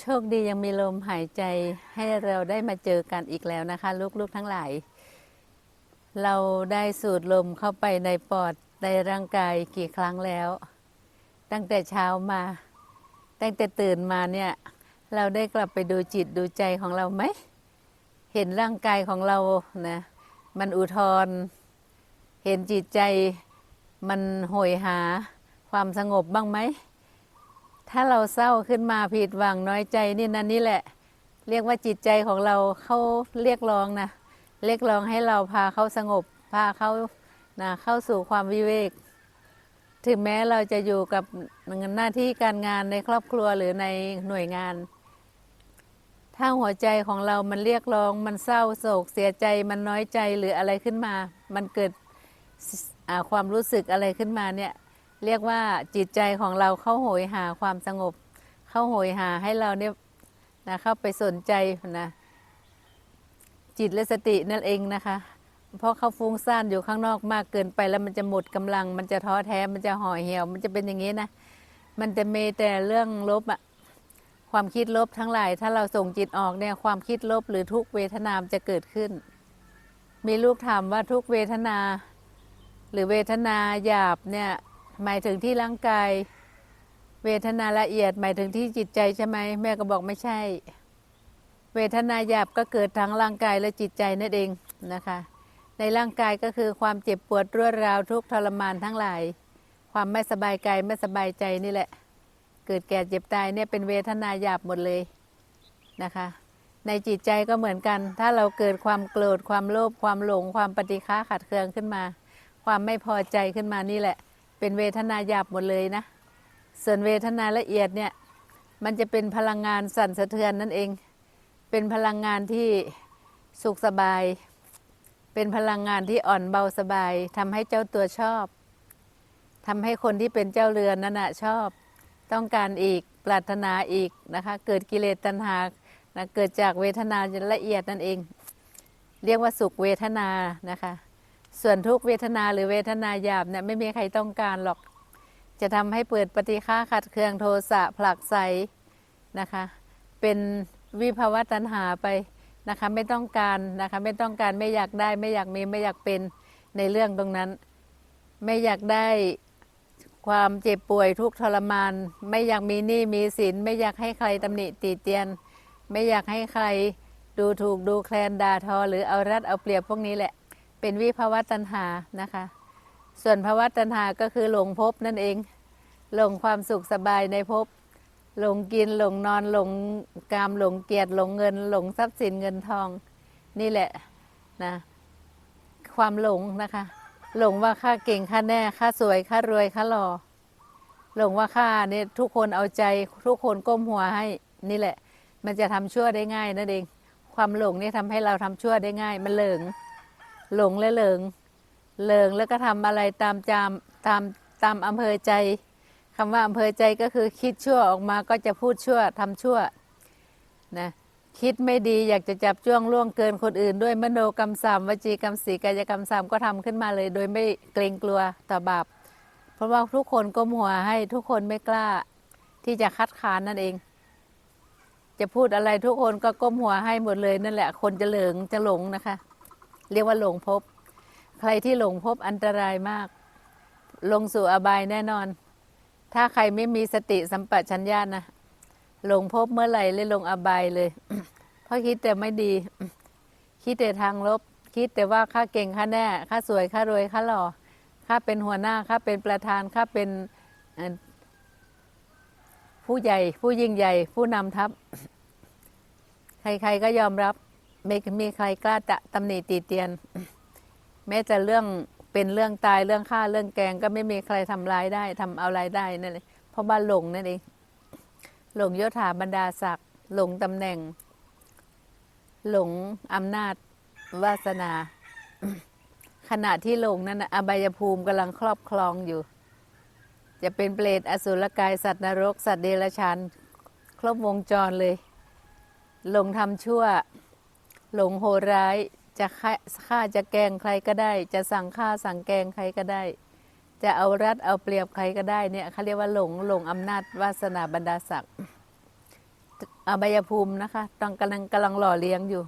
โชคดียังมีลมหายใจให้เราได้มาเจอกันอีกแล้วนะคะ ลูกๆทั้งหลาย เราได้สูดลมเข้าไปในปอดในร่างกายกี่ครั้งแล้ว ตั้งแต่เช้ามา ตั้งแต่ตื่นมาเนี่ย เราได้กลับไปดูจิตดูใจของเราไหม เห็นร่างกายของเรานะมันอุทธรเห็นจิตใจมันโหยหาความสงบบ้างไหม ถ้าเราเศร้าขึ้นมาผิดหวังน้อยใจนี่นั่นนี่แหละ เรียกว่าจิตใจของเราเขาเรียกร้องนะเรียกร้องให้เราพาเขาสงบ พาเขานะเข้าสู่ความวิเวก ถึงแม้เราจะอยู่กับหน้าที่การงานในครอบครัวหรือในหน่วยงาน ถ้าหัวใจของเรามันเรียกร้อง มันเศร้าโศกเสียใจมันน้อยใจหรืออะไรขึ้นมา มันเกิดความรู้สึกอะไรขึ้นมาเนี่ย เรียกว่าจิตใจของเราเข้าโหยหาความสงบ เข้าโหยหาให้เราเนี่ยนะเข้าไปสนใจนะจิตและสตินั่นเองนะคะ เพราะเขาฟุ้งซ่านอยู่ข้างนอกมากเกินไปแล้วมันจะหมดกำลัง มันจะท้อแท้มันจะห่อเหี่ยว มันจะเป็นอย่างนี้นะมันจะมีแต่เรื่องลบอะความคิดลบทั้งหลาย ถ้าเราส่งจิตออกเนี่ยความคิดลบหรือทุกเวทนามจะเกิดขึ้น มีลูกถามว่าทุกเวทนา หรือเวทนาหยาบเนี่ย หมายถึงที่ร่างกาย เวทนาละเอียดหมายถึงที่จิตใจใช่ไหมแม่ก็บอกไม่ใช่ เวทนาหยาบก็เกิดทั้งร่างกายและจิตใจนั่นเองนะคะ ในร่างกายก็คือความเจ็บปวดรวดราวทุกทรมานทั้งหลาย ความไม่สบายกายไม่สบายใจนี่แหละ เกิดแก่เจ็บตายเนี่ยเป็นเวทนาหยาบหมดเลยนะคะในจิตใจก็เหมือนกัน ถ้าเราเกิดความโกรธ ความโลภ ความหลง ความปฏิฆาขัดเคืองขึ้นมา ความไม่พอใจขึ้นมานี่แหละ เป็นเวทนาหยาบหมดเลยนะ ส่วนเวทนาละเอียดเนี่ย มันจะเป็นพลังงานสั่นสะเทือนนั่นเอง เป็นพลังงานที่สุขสบาย เป็นพลังงานที่อ่อนเบาสบายทำให้เจ้าตัวชอบทำให้คนที่เป็นเจ้าเรือนนั่นนะชอบ ต้องการอีก ปรารถนาอีกนะคะ เกิดกิเลสตัณหานะเกิดจากเวทนาละเอียดนั่นเอง เรียกว่าสุขเวทนานะคะ ส่วนทุกเวทนาหรือเวทนาหยาบเนี่ยไม่มีใครต้องการหรอก จะทำให้เปิดปฏิฆาขัดเคืองโทสะผลักไสนะคะ เป็นวิภาวะตัณหาไปนะคะไม่ต้องการนะคะไม่ต้องการไม่อยากได้ไม่อยากมีไม่อยากเป็นในเรื่องตรงนั้น ไม่อยากได้ความเจ็บป่วยทุกทรมาน ไม่อยากมีหนี้มีสิน ไม่อยากให้ใครตำหนิตีเตียน ไม่อยากให้ใครดูถูกดูแคลนด่าทอ หรือเอารัดเอาเปรียบพวกนี้แหละ เป็นวิภาวะตัณหานะคะ ส่วนภาวะตัณหาก็คือหลงภพนั่นเอง หลงความสุขสบายในภพหลงกินหลงนอนหลงกามหลงเกียรติหลงเงิน หลงทรัพย์สินเงินทอง นี่แหละนะความหลงนะคะ หลงว่าข้าเก่งข้าแน่ข้าสวยข้ารวยข้าหล่อหลงว่าข้าเนี่ยทุกคนเอาใจทุกคนก้มหัวให้นี่แหละ มันจะทำชั่วได้ง่ายนั่นเอง ความหลงนี่ทำให้เราทำชั่วได้ง่าย มันเหลิง หลงและเหลิงเหลิงแล้วก็ทำอะไรตามจามตามตามอำเภอใจคำว่าอำเภอใจก็คือคิดชั่วออกมาก็จะพูดชั่วทำชั่วนะคิดไม่ดีอยากจะจับจ้วงล่วงเกินคนอื่น ด้วยมโนกรรมสามวจีกรรมสีกายกรรมสามก็ทำขึ้นมาเลย โดยไม่เกรงกลัวต่อบาปเพราะว่าทุกคนก้มหัวให้ทุกคนไม่กล้า ที่จะคัดค้านนั่นเอง จะพูดอะไรทุกคนก็ก้มหัวให้หมดเลยนั่นแหละ คนจะเหลิงจะหลงนะคะ เรียกว่าหลงภพใครที่หลงภพอันตรายมาก ลงสู่อบายแน่นอน ถ้าใครไม่มีสติสัมปชัญญะนะหลงภพเมื่อไหร่เลยลงอบายเลย เพราะคิดแต่ไม่ดี คิดแต่ทางลบ คิดแต่ว่าข้าเก่งข้าแน่ข้าสวยข้ารวยข้าหล่อข้าเป็นหัวหน้าข้าเป็นประธานข้าเป็นผู้ใหญ่ ผู้ยิ่งใหญ่ ผู้นำทัพ ใครๆก็ยอมรับ ไม่มีใครกล้าจะตำหนิตีเตียน แม้แต่เรื่องเป็นเรื่องตายเรื่องฆ่าเรื่องแกงก็ไม่มีใครทำร้ายได้ทำเอารายได้นั่นเลยเพราะว่านหลงนั่นเองหลงยศถาบรรดาศักดิ์หลงตำแหน่ง หลงอำนาจวาสนา ขณะที่หลงนั้นนะอบายภูมิกำลังครอบครองอยู่ จะเป็นเปรตอสุรกายสัตว์นรก สัตว์เดรัจฉานครบวงจรเลย หลงทำชั่ว หลงโหร้ายจะฆ่าจะแกงใครก็ได้ จะสั่งฆ่าสั่งแกงใครก็ได้ จะเอารัดเอาเปรียบใครก็ได้เนี่ยเขาเรียกว่าหลงหลงอำนาจวาสนาบรรดาศักดิ์อบายภูมินะคะต้องกำลังกำลังหล่อเลี้ยงอยู่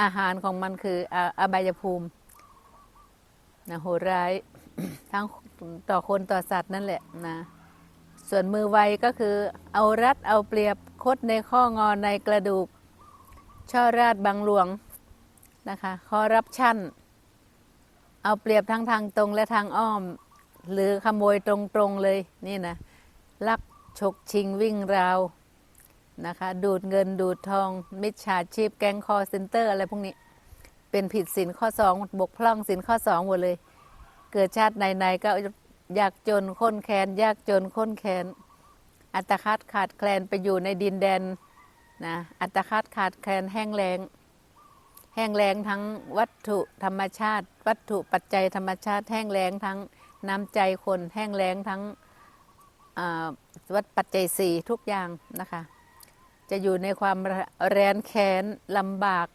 อาหารของมันคืออบายภูมินะโหร้ายทั้งต่อคนต่อสัตว์นั่นแหละนะส่วนมือไวก็คือเอารัดเอาเปรียบคดในข้องอในกระดูก ช่อราดบังหลวงนะคะคอรับชั่น เอาเปรียบทั้งทางตรงและทางอ้อม หรือขโมยตรงๆเลยนี่นะลักฉกชิงวิ่งราวนะคะดูดเงินดูดทอง มิจฉาชีพแก๊งคอเซ็นเตอร์อะไรพวกนี้เป็นผิดสินข้อสองบกพร่องสินข้อสองหมดเลย เกิดชาติไหนๆก็ยากจนข้นแค้นยากจนข้นแค้นอัตคัดขาดแคลนไปอยู่ในดินแดน นะอัตคัดขาดแคลนแห้งแล้ง แห้งแล้งทั้งวัตถุธรรมชาติ วัตถุปัจจัยธรรมชาติแห้งแล้งทั้งน้ำใจคนแห้งแล้งทั้งวัตปัจจัยสี่ทุกอย่างนะคะ จะอยู่ในความแรนแค้นลำบาก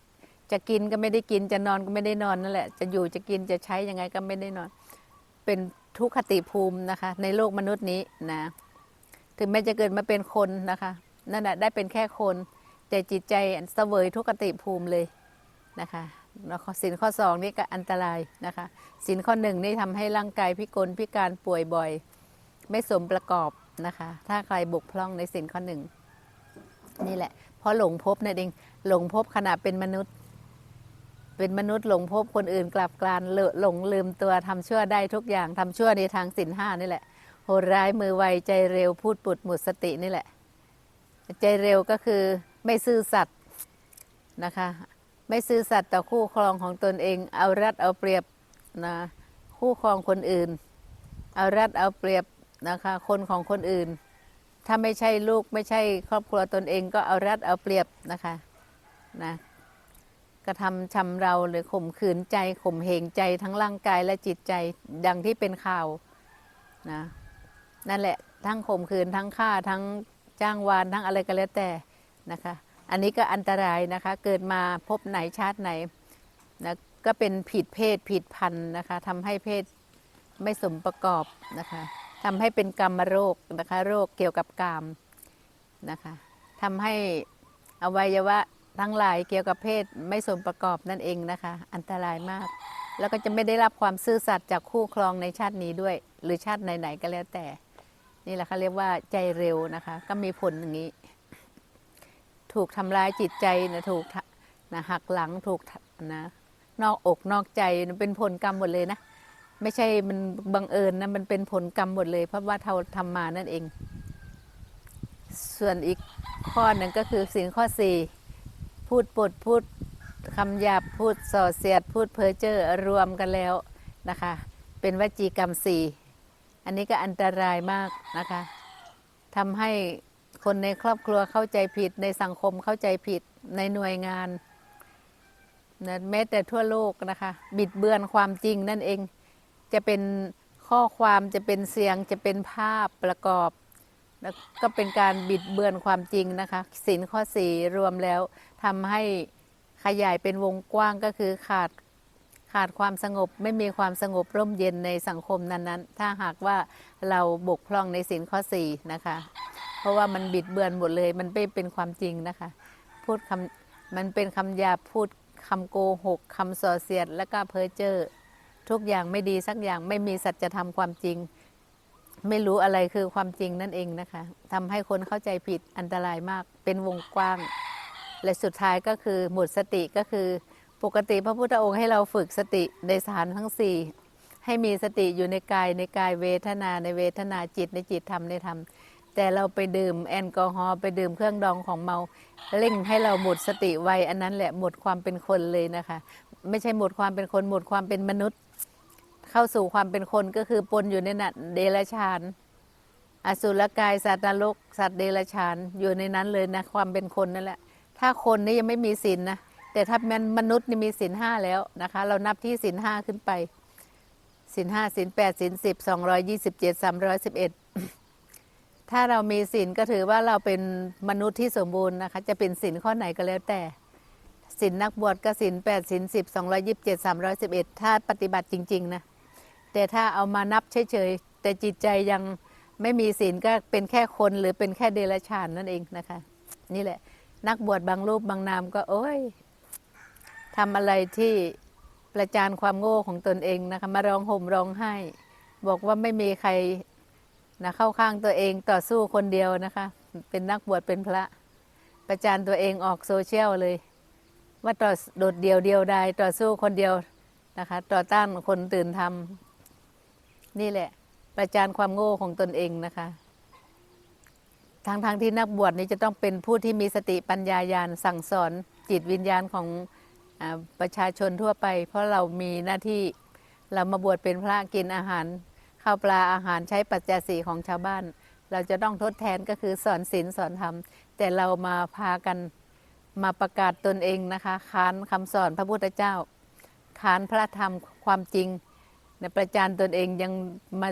จะกินก็ไม่ได้กินจะนอนก็ไม่ได้นอนนั่นแหละ จะอยู่จะกินจะใช้ยังไงก็ไม่ได้นอน เป็นทุกขติภูมินะคะ ในโลกมนุษย์นี้นะ ถึงแม้จะเกิดมาเป็นคนนะคะนั่นแหะได้เป็นแค่คน แต่จิตใจเสวยทุกติภูมิเลยนะคะสินข้อสองนี่ก็อันตรายนะคะสินข้อหนึ่งนี่ทำให้ร่างกายพิกลพิการป่วยบ่อย ไม่สมประกอบนะคะ ถ้าใครบกพร่องในสินข้อหนึ่งนี่แหละ เพราะหลงภพนั่นเองหลงภพขณะเป็นมนุษย์ เป็นมนุษย์หลงภพคนอื่นกลับกลานเลอะหลงลืมตัวทำชั่วได้ทุกอย่างทำชั่วในทางสินห้านี่แหละโหดร้ายมือไวใจเร็วพูดปุดหมดสตินี่แหละ ใจเร็วก็คือ ไม่ซื่อสัตย์นะคะ ไม่ซื่อสัตย์ต่อคู่ครองของตนเอง เอารัดเอาเปรียบนะคู่ครองคนอื่น เอารัดเอาเปรียบนะคะคนของคนอื่น ถ้าไม่ใช่ลูกไม่ใช่ครอบครัวตนเองก็เอารัดเอาเปรียบนะคะนะกระทำชำเราหรือข่มขืนใจข่มเหงใจทั้งร่างกายและจิตใจดังที่เป็นข่าวนะนั่นแหละทั้งข่มขืนทั้งฆ่าทั้งจ้างวานทั้งอะไรก็แล้วแต่ นะคะ อันนี้ก็อันตรายนะคะ เกิดมาพบไหนชาติไหนนะก็เป็นผิดเพศผิดพันธุ์นะคะทำให้เพศไม่สมประกอบนะคะทำให้เป็นกรรมโรคนะคะ โรคเกี่ยวกับกามนะคะทำให้อวัยวะทั้งหลายเกี่ยวกับเพศไม่สมประกอบนั่นเองนะคะ อันตรายมาก แล้วก็จะไม่ได้รับความซื่อสัตย์จากคู่ครองในชาตินี้ด้วย หรือชาติไหนๆก็แล้วแต่ นี่แหละเขาเรียกว่าใจเร็วนะคะ ก็มีผลอย่างนี้ ถูกทำร้ายจิตใจนะถูกนะหักหลังถูกนะนอกอกนอกใจนะเป็นผลกรรมหมดเลยนะไม่ใช่มันบังเอิญนะมันเป็นผลกรรมหมดเลย เพราะว่าเราทำมานั่นเอง ส่วนอีกข้อหนึ่งก็คือสิ่งข้อสี่พูดปดพูดคำหยาบพูดส่อเสียด พูดเพ้อเจ้อรวมกันแล้วนะคะ เป็นวจีกรรมสี่อันนี้ก็อันตรายมากนะคะทำให้ คนในครอบครัวเข้าใจผิด ในสังคมเข้าใจผิดในหน่วยงานนะแม้แต่ทั่วโลกนะคะ บิดเบือนความจริงนั่นเอง จะเป็นข้อความจะเป็นเสียงจะเป็นภาพประกอบแล้วก็เป็นการบิดเบือนความจริงนะคะสินข้อสี่รวมแล้วทำให้ขยายเป็นวงกว้างก็คือขาดขาดความสงบไม่มีความสงบร่มเย็นในสังคมนั้นๆ ถ้าหากว่าเราบกพร่องในสินข้อสี่นะคะ เพราะว่ามันบิดเบือนหมดเลย มันไม่เป็นความจริงนะคะ พูดคำมันเป็นคำหยาพูดคำโกหกคำส่อเสียด และก็เพ้อเจ้อทุกอย่างไม่ดีสักอย่างไม่มีสัจธรรมความจริง ไม่รู้อะไรคือความจริงนั่นเองนะคะทำให้คนเข้าใจผิดอันตรายมาก เป็นวงกว้าง และสุดท้ายก็คือหมดสติก็คือปกติพระพุทธองค์ให้เราฝึกสติในสานทั้งสี่ให้มีสติอยู่ในกายในกายเวทนาในเวทนาจิตในจิตธรรมในธรรม แต่เราไปดื่มแอลกอฮอล์ไปดื่มเครื่องดองของเมาเร่งให้เราหมดสติไวอันนั้นแหละหมดความเป็นคนเลยนะคะ ไม่ใช่หมดความเป็นคนหมดความเป็นมนุษย์ เข้าสู่ความเป็นคนก็คือปนอยู่ในนั้นเดรัจฉาน อสุรกายสัตว์นรกสัตว์เดรัจฉานอยู่ในนั้นเลยนะความเป็นคนนั่นแหละ ถ้าคนนี่ยังไม่มีศีลนนะแต่ถ้ามันมนุษย์นี่มีศีลห้าแล้วนะคะ เรานับที่ศีลห้าขึ้นไปศีลห้าศีลแปดศีลสิบสองร้อยยี่สิบเจ็ดสามร้อยสิบเอ็ด ถ้าเรามีศีลก็ถือว่าเราเป็นมนุษย์ที่สมบูรณ์นะคะ จะเป็นศีลข้อไหนก็แล้วแต่ศีลนักบวชก็ศีลแปดศีลสิบสองร้อยยิบเจ็ดสามร้อยสิบเอ็ดถ้าปฏิบัติจริง ๆ นะ แต่ถ้าเอามานับเฉยๆ แต่จิตใจยังไม่มีศีลก็เป็นแค่คนหรือเป็นแค่เดรัจฉานนั่นเองนะคะ นี่แหละ นักบวชบางรูปบางนามก็ โอ้ยทำอะไรที่ประจานความโง่ของตนเองนะคะ มาร้องห่มร้องไห้ บอกว่าไม่มีใคร นะเข้าข้างตัวเองต่อสู้คนเดียวนะคะ เป็นนักบวชเป็นพระ ประจานตัวเองออกโซเชียลเลย ว่าต่อโดดเดียวเดียวดต่อสู้คนเดียวนะคะ ต่อต้านคนตื่นทำนี่แหละ ประจานความโง่ของตนเองนะคะทางทางที่นักบวชนี้จะต้องเป็นผู้ที่มีสติปัญญาญาณสั่งสอนจิตวิญญาณของอประชาชนทั่วไป เพราะเรามีหน้าที่เรามาบวชเป็นพระกินอาหาร ข้าวปลาอาหารใช้ปัจจัยสี่ของชาวบ้าน เราจะต้องทดแทนก็คือสอนศีลสอนธรรม แต่เรามาพากันมาประกาศตนเองนะคะค้านคำสอนพระพุทธเจ้าค้านพระธรรมความจริงในประจานตนเองยังมา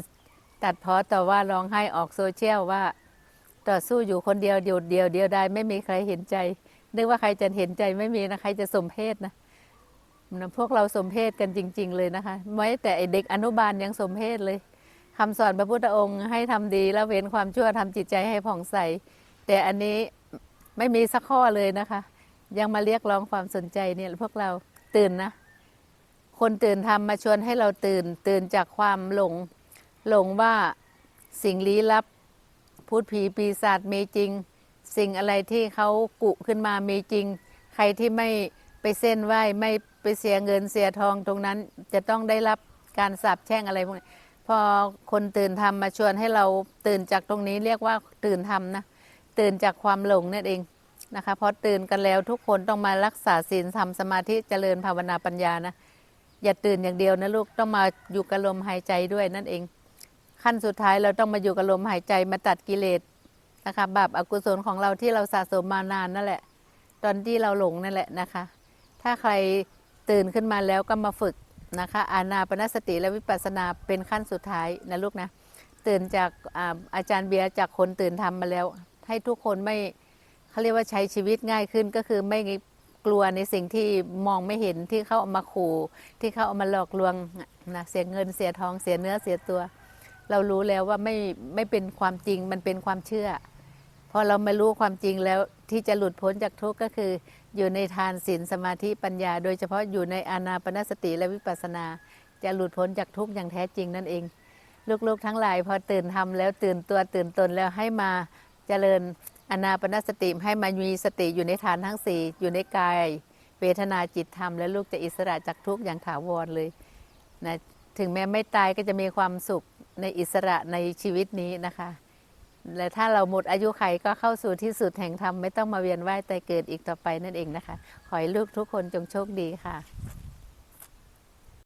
ตัดเพอต่อว่าร้องไห้ออกโซเชียลว่าต่อสู้อยู่คนเดียวเดียวเดียวเดียวได้ไม่มีใครเห็นใจนึกว่าใครจะเห็นใจไม่มีนะใครจะสมเพศนะพวกเราสมเพศกันจริง ๆ เลยนะคะไม่แต่ไอเด็กอนุบาลยังสมเพศเลย คำสอนพระพุทธองค์ให้ทำดีแล้วเว้นความชั่วทำจิตใจให้ผ่องใส แต่อันนี้ไม่มีสักข้อเลยนะคะ ยังมาเรียกร้องความสนใจเนี่ยพวกเราตื่นนะ คนตื่นทำมาชวนให้เราตื่น ตื่นจากความหลง หลงว่าสิ่งลี้ลับพูดผีปีศาจมีจริง สิ่งอะไรที่เขากุขึ้นมามีจริง ใครที่ไม่ไปเส้นไหว้ไม่ไปเสียเงินเสียทองตรงนั้น จะต้องได้รับการสาปแช่งอะไรพวกนี้ พอคนตื่นทำมมาชวนให้เราตื่นจากตรงนี้เรียกว่าตื่นทำนะ ตื่นจากความหลงนั่นเองนะคะพอตื่นกันแล้วทุกคนต้องมารักษาศีลทำสมาธิเจริญภาวนาปัญญานะ อย่าตื่นอย่างเดียวนะลูกต้องมาอยู่กับลมหายใจด้วยนั่นเอง ขั้นสุดท้ายเราต้องมาอยู่กับลมหายใจมาตัดกิเลสนะคะบาปอกุศลของเราที่เราสะสมมานานนั่นแหละ ตอนที่เราหลงนั่นแหละนะคะ ถ้าใครตื่นขึ้นมาแล้วก็มาฝึก นะคะอานาปนสติและวิปัสสนาเป็นขั้นสุดท้ายนะลูกนะ ตื่นจากอาอาจารย์เบียร์จากคนตื่นทำมาแล้ว ให้ทุกคนไม่เขาเรียกว่าใช้ชีวิตง่ายขึ้นก็คือไม่กลัวในสิ่งที่มองไม่เห็นที่เขาเอามาขู่ที่เขาเอามาหลอกลวงนะเสียเงินเสียทองเสียเนื้อเสียตัว เรารู้แล้วว่าไม่ไม่เป็นความจริงมันเป็นความเชื่อพอเรามารู้ความจริงแล้วที่จะหลุดพ้นจากทุกข์ก็คือ อยู่ในทานศีลสมาธิปัญญา โดยเฉพาะอยู่ในอานาปนสติและวิปัสนา จะหลุดพ้นจากทุกข์อย่างแท้จริงนั่นเอง ลูกๆทั้งหลายพอตื่นทำแล้วตื่นตัวตื่นตนแล้วให้มาเจริญอานาปนสติให้มามีสติอยู่ในฐานทั้งสี่อยู่ในกาย เวทนาจิตธรรม แล้วลูกจะอิสระจากทุกข์อย่างถาวรเลยนะถึงแม้ไม่ตายก็จะมีความสุขในอิสระในชีวิตนี้นะคะ และถ้าเราหมดอายุไขก็เข้าสู่ที่สุดแห่งธรรมไม่ต้องมาเวียนว่ายตายเกิดอีกต่อไปนั่นเองนะคะ ขอให้ลูกทุกคนจงโชคดีค่ะ